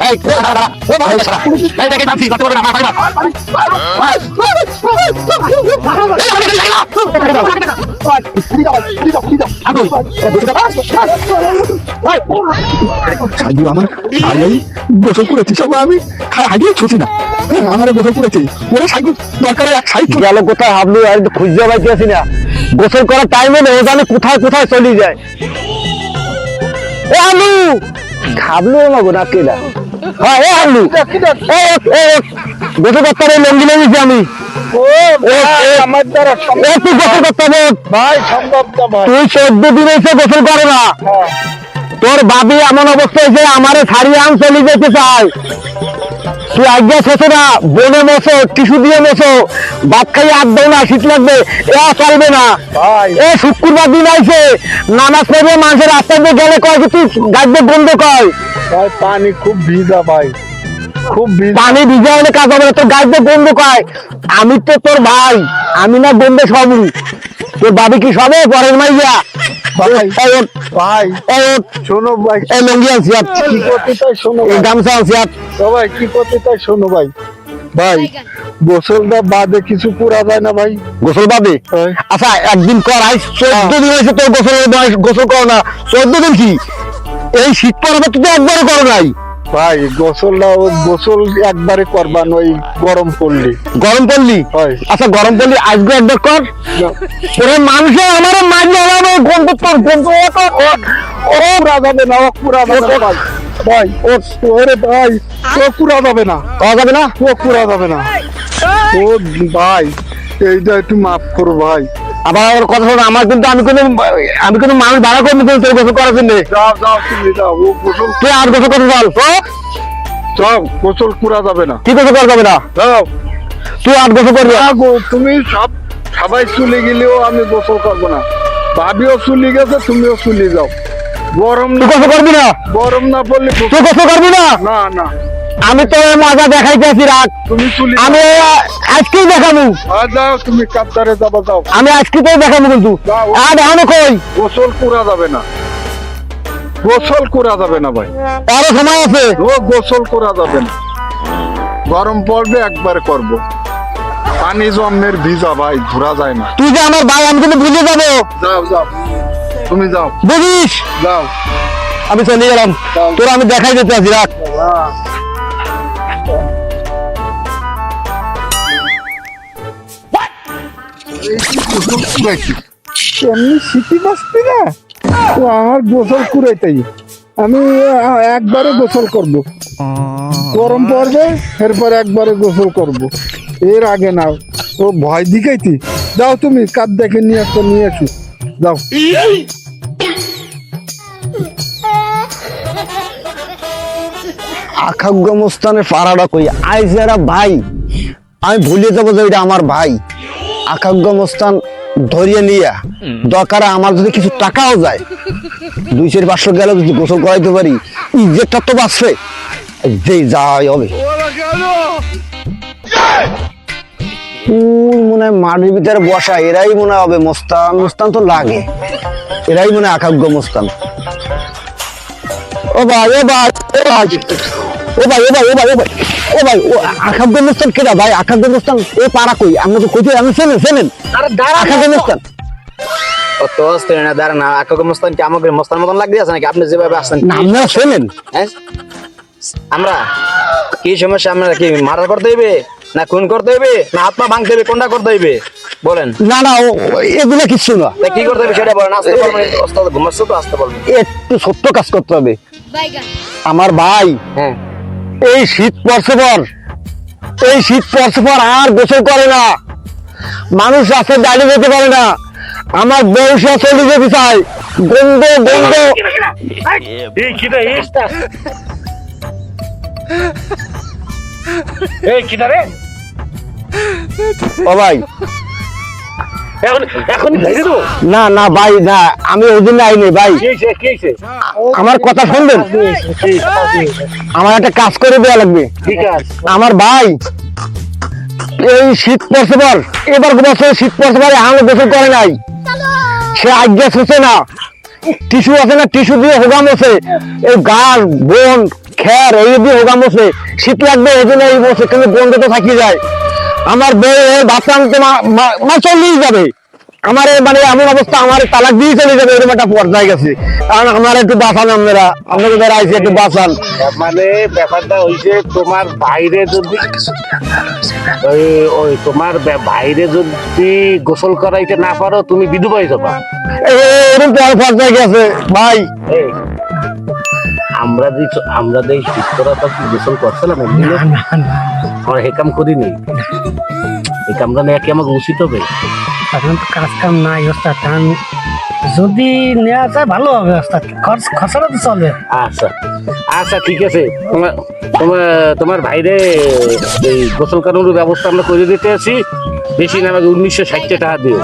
এই গোসল না গোসল কোথায় আর না করার টাইমে নেই ও জানে কোথায় কোথায় চলে যায় ও আলু খাবলু আমাগো না কেডা হ্যাঁ এ আলু। এ, এ, এ, গোসল করতে হবে লঙ্গি লেগেছি আমি। আমার দ্বারা এ, তুই গোসল করতে হবে। ভাই সম্ভব না ভাই। তুই চোদ্দ দিন এসে গোসল করে না। তোর বাবি এমন অবস্থা হয়েছে আমারে ছাড়িয়ে আম চলে যেতে চাই। তুই আজ্ঞা শেষে না বনে মশো টিস্যু দিয়ে মশো ভাত খাই আর দেও না শীত লাগবে এ চলবে না। এ শুক্রবার দিন আইছে নামাজ পড়বে মানুষের রাস্তা দিয়ে গেলে কয় যে তুই গাড়িতে বন্ধ কয় ভাই পানি খুব ভিজা ভাই। খুব পানি ভিজে হলে কাজ হবে তোর গাড়িতে কয়। আমি তো তোর ভাই আমি না বন্ধ সবই তোর বাবি কি সবে? পরের মাইয়া ভাই ভাই শোনো ভাই। এই লঙ্গি আনছি কি করতে তাই শোনো ভাই। গামছা আনছি সবাই কি করতে তাই শোনো ভাই। ভাই। গোসলটা বাদে কিছু করা যায় না ভাই। গোসল পাবে হ্যাঁ। আচ্ছা একদিন কর আই চোদ্দ দিন হয়েছে তোর গোসল গোসল করো না। চোদ্দ দিন কি? এই শীত পড়াবে তুমি তো একবারও করো নাই। ভাই গোসলটা ও গোসল একবারে করবান ওই গরম পড়লে। গরম পড়লি? হয়। আচ্ছা গরম পড়লি আজকে একবার কর। ওরে মানুষে আমার মাঝে আমার গন্ধ তোর গন্ধ ও ও পুরা যাবে না ও পুরা যাবে ভাই। ভাই ও ওরে ভাই ও পুরা যাবে না। পাওয়া যাবে না? ও পুরা যাবে না। ও ভাই এইটা একটু মাফ করো ভাই। আবার আমার কথা শোনো আমার কিন্তু আমি কোনো আমি কোনো মানুষ ভাড়া করে নিতে তোর গোসল করার জন্য। তুই আর গোসল করতে চল যাও গোসল পুরা যাবে না। কি গোসল করা যাবে না? তুই আর গোসল করবি তুমি সব সবাই চলে গেলেও আমি গোসল করব না। ভাবিও চলে গেছে তুমিও চলে যাও। গরম না করবি না? গরম না পড়লে তুই গোসল করবি না? না না। আমি তো মজা দেখাইতে আছি রাত তুমি আমি আজকেই দেখাবো। যাও তুমি কাপ্তারে যাব যাও। আমি আজকে তো দেখাবো কিন্তু। আর এখনও কই। গোসল করা যাবে না। গোসল করা যাবে না ভাই। আরও সময় আছে। ও গোসল করা যাবে না। গরম পড়বে একবার করব। পানি জন্মের ভিজা ভাই ঘোরা যায় না। তুই যে আমার ভাই আমি কিন্তু বুঝে যাব। যাও যাও। তুমি যাও। বুঝিস? যাও। আমি চলে গেলাম। তোর আমি দেখাই যেতে আছি রাখ এমনি শীতি বাঁচবি না? ও, আমার গোসল কুড়াইতেই। আমি একবারে গোসল করব। গরম পড়বে, এরপর একবারে গোসল করব। এর আগে না, ও ভয় দিকাইতি যাও তুমি কাপ দেখে নিয়ে আসো নিয়ে আসো। যাও। আখাগ্যমস্থানের পাড়াটা কই? আই যারা ভাই, আমি ভুলে যাব যে ওইটা আমার ভাই। আখাগ্যমস্থান ধরিয়ে নিয়া দরকার আমার যদি কিছু টাকাও যায় দুই চার পাঁচশো গেলে যদি গোসল করাইতে পারি ইজ্জতটা তো বাঁচবে যে যাই হবে। মনে হয় মাটির ভিতরে বসা এরাই মনে হবে মোস্তান। মোস্তান তো লাগে। এরাই মনে হয় আকাগ্য মোস্তান। ও ভাই ও ভাই ও ভাই। ও ভাই ও ভাই ও ভাই ও ভাই ও ভাই ও আকাগ্য মোস্তান কেডা ভাই? আকাগ্য মোস্তান এ পাড়া কই? আমরা তো কইতে আমি চেনেন চেনেন। আকাগ্য মোস্তান কত অস্থির না দাঁড়ান না আকাকে কি আমাকে মস্তান মতন লাগতে আছে নাকি? আপনি যেভাবে আসছেন। না আপনারা চেনেন। হ্যাঁ? আমরা? কি সমস্যা? আমরা কি মার্ডার করতে হইবে? না খুন করতে হইবে? না হাত পা ভাঙতে হইবে? কোনটা করতে হইবে? বলেন। না না ও এগুলা কিচ্ছু না। কি করতে হইবে সেটা বলেন আসতে তো একটু ছোট্ট কাজ করতে হবে। আমার ভাই হ্যাঁ। এই শীত পড়ছে পর এই শীত পড়ছে পর আর গোসল করে না। মানুষ রাস্তায় দাঁড়িয়ে যেতে পারে না। আমার বয়সে চলে যেতে চাই গন্ধ গন্ধ। ও ভাই না না ভাই না আমি ওই জন্য আইনি ভাই। আমার কথা শুনবেন? আমার একটা কাজ করে দেওয়া লাগবে। আমার ভাই এই শীত পড়ছে পর এবার বছর শীত পড়ছে পরে আমি গোসল করে নাই। সে আজ্ঞা শুছে না। টিস্যু আছে না টিস্যু দিয়ে হোগাম আছে এই গার বোন খের এই দিয়ে হোগা বসে শীত লাগবে এই জন্য এই বসে কিন্তু বন্ধ তো থাকি যায়। আমার বউ বাচ্চা আনতে মা- চল্লিশ যাবে। আমার মানে এমন অবস্থা আমার তালাক দিয়ে চলে যাবে এরকম একটা পর্যায়ে গেছে। কারণ আমার একটু বাঁচান আপনারা। আপনাদের যারা আইসি একটু বাঁচান। মানে ব্যাপারটা হইছে তোমার বাইরে যদি ওই ওই তোমার বাইরে যদি গোসল করাইতে না পারো তুমি বিধবা হয়ে যাবা এরকম পর পর্যায়ে গেছে। ভাই। আমরা যে আমরা যে শীত কি গোসল করছিলাম একদিনে আমরা হে কাম করিনি। এই কামটা নেওয়া কি আমাকে উচিত হবে। এখন তো কাজ কাম নাই ওস্তাদ কারণ যদি নেওয়া যায় ভালো হবে ওস্তাদ। খরচ খসড়া তো চলবে। আচ্ছা। আচ্ছা ঠিক আছে। তোমার তোমার ভাইরে এই গোসল করানোর ব্যবস্থা আমরা করে দিতে আছি। বেশি না, আমাকে উনিশশো ষাট টাকা দিও।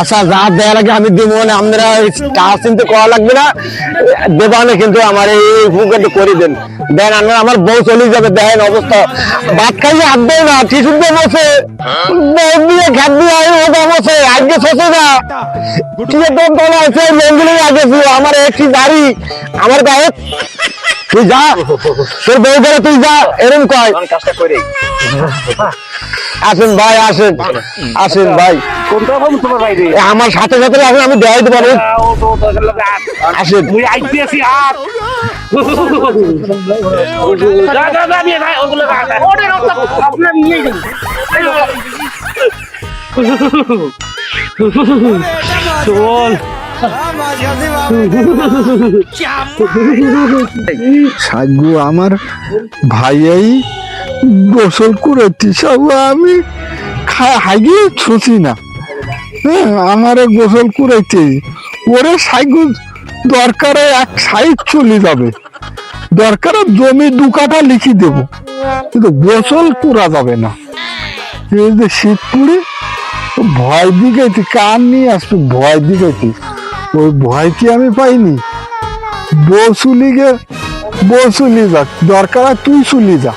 আচ্ছা যা দেয়া লাগে আমি দিব মানে আপনারা টাকা চিন্তা করা লাগবে না। দেবানে কিন্তু আমার এই উপকারটা করে দেন। দেন আমরা আমার বউ চলে যাবে, দেখেন অবস্থা। ভাত খাইয়ে হাত দেয় না টিসুর দিয়ে বসে। বউ দিয়ে ঘাট দিয়ে ওটা বসে, আজকে শেষে না তোর তোলা আছে মন্দিরে আগে ছিল, আমার একটি গাড়ি আমার গায়ে তুই যা তোর বউ করে তুই যা এরকম কয় কাজটা করে আসেন ভাই আসেন আসেন ভাই আমার সাথে সাথে আসেন আমি দেখাই দেবো ও তো তোদের লগে আস। আসেন চল সাগু, আমার ভাইয়াই গোসল করেছি সব আমি হাগিয়ে ছুঁচি না। হ্যাঁ আমারে গোসল করেছি। ওরে সাইগু দরকারে এক সাইড চলে যাবে। দরকারে জমি দু কাঠা লিখি দেব। কিন্তু গোসল করা যাবে না। শীত পড়ে, ভয় দিকেছি কান নিয়ে আসবে ভয় দিকেছি ওই ভয় কি আমি পাইনি? বউ চুলি গে বউ চুলি যা দরকার তুই চুলি যা।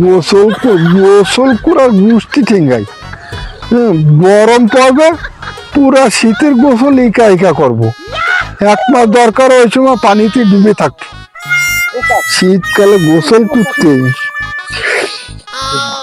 গোসল গোসল করার গুষ্টি ঠেঙ্গাই। হ্যাঁ, গরম পড়বে পুরা শীতের গোসল ইকা ইকা করব। এক মাস দরকার ওই সময় পানিতে ডুবে থাকতো। শীতকালে গোসল করতে।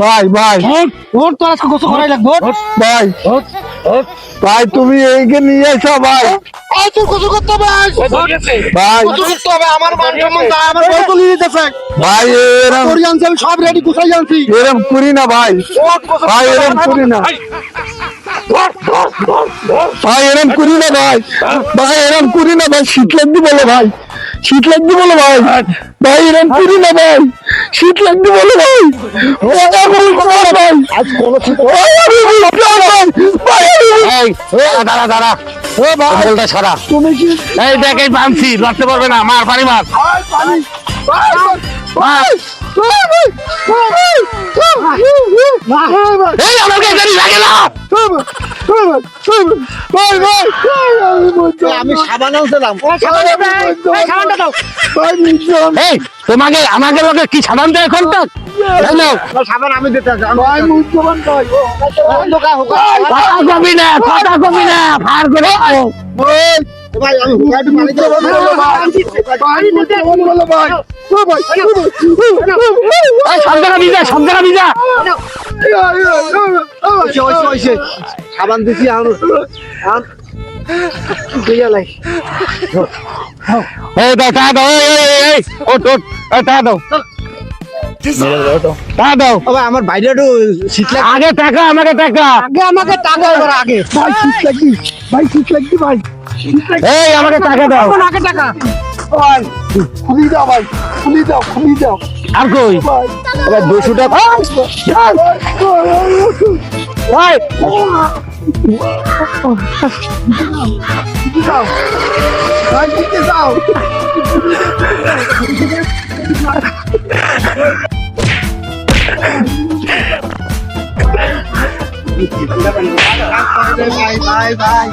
ভাই ভাই ওর তো আজকে গোসল করাই লাগবে ওর। ভাই ভাই তুমি এইকে নিয়ে এসো ভাই ভাই ভাই এরম সব রেডি কোথায় জানছি এরম করি না ভাই ভাই এরম করি না ভাই এরম করি না ভাই ভাই এরম করি না ভাই শীত লাগবে বলো ভাই শীত লাগবে বলো ভাই ভাই এরম করি না ভাই শীত লাগবে বলে ভাই। করে ভাই। আজ কোনো শীত দাঁড়া দাঁড়া। ও বলটা ছড়া। তুমি কি এই দেখ এই বানছি। লড়তে পারবে না। মার পানি মার। এই আমাকে জানি লাগে না আমি সাবান আনছিলাম এই তোমাকে আমাকে লোকে কি সাধারণ দেয় এখন তো? সাবান আমি দিতে কথা কবি না কথা কবি না ভার করে। সাবান দিছি আমার বাইরে আগে টাকা আমাকে টাকা আগে আমাকে টাকা আগে ভাই শীত লাগি ভাই শীত লাগি ভাই এই আমাকে টাকা দাও আগে টাকা ভাই খুলি দাও ভাই খুলি দাও খুলি দাও আর কই এবার দুশো টাকা ভাই দাও ভাই দিতে যাও ভাই ভাই ভাই